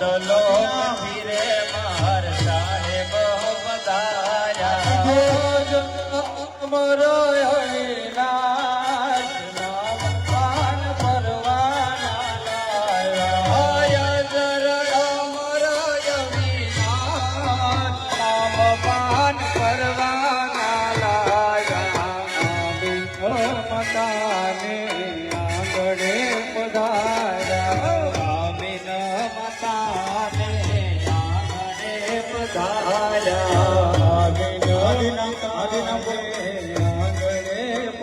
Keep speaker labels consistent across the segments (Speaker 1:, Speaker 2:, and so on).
Speaker 1: બદલો ફીરે માર સાહેબ પધાર્યા
Speaker 2: ભોજ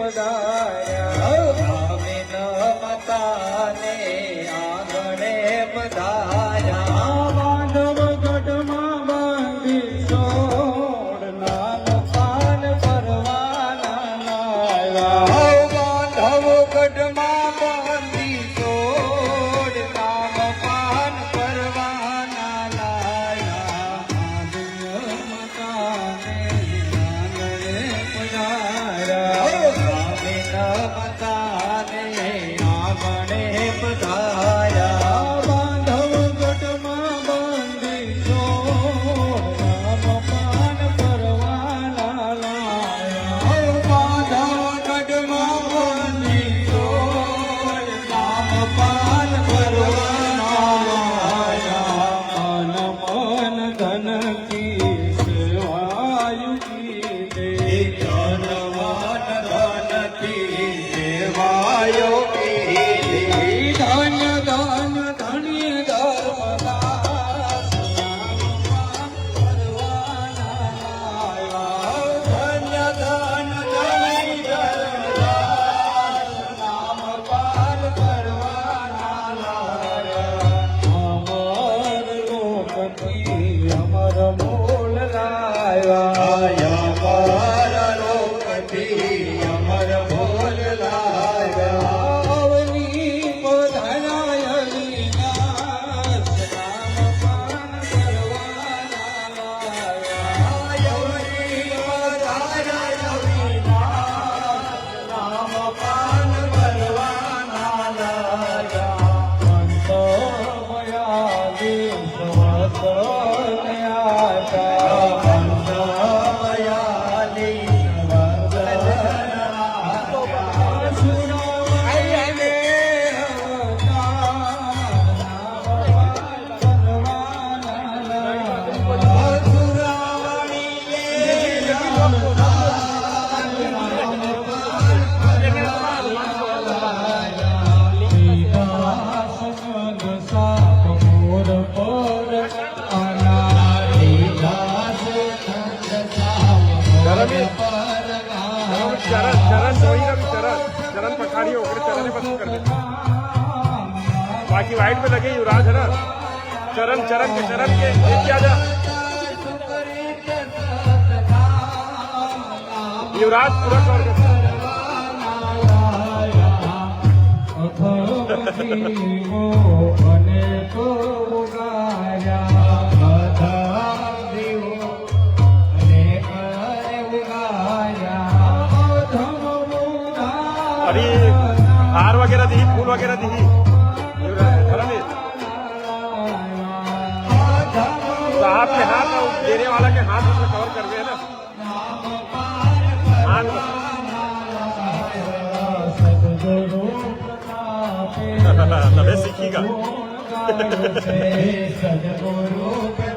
Speaker 2: সদায় મૂળ
Speaker 1: લાવ્યા પાર લોકી અમર ભોલ લાવ્યા
Speaker 2: અવની પધરાયલી નામ પાન કરવા
Speaker 1: લાવ્યા અવની પધરાયલી નામ પાન
Speaker 2: કરવા લાવ્યા
Speaker 3: અંતોમયા દેવ સ્વસ્થ तो चरण चरण। चरण होकर चरण पसंद कर देते बाकी वाइट में लगे युवराज, है ना? चरण चरण के चरण के किया जा युवराज पूरा तौर अभी हार वगैरह दी फूल वगैरह दी। तो हाथ हाथ देने वाला के हाथ उसमें कवर कर रहे हैं ना। हाथ। तभी सीखीगा।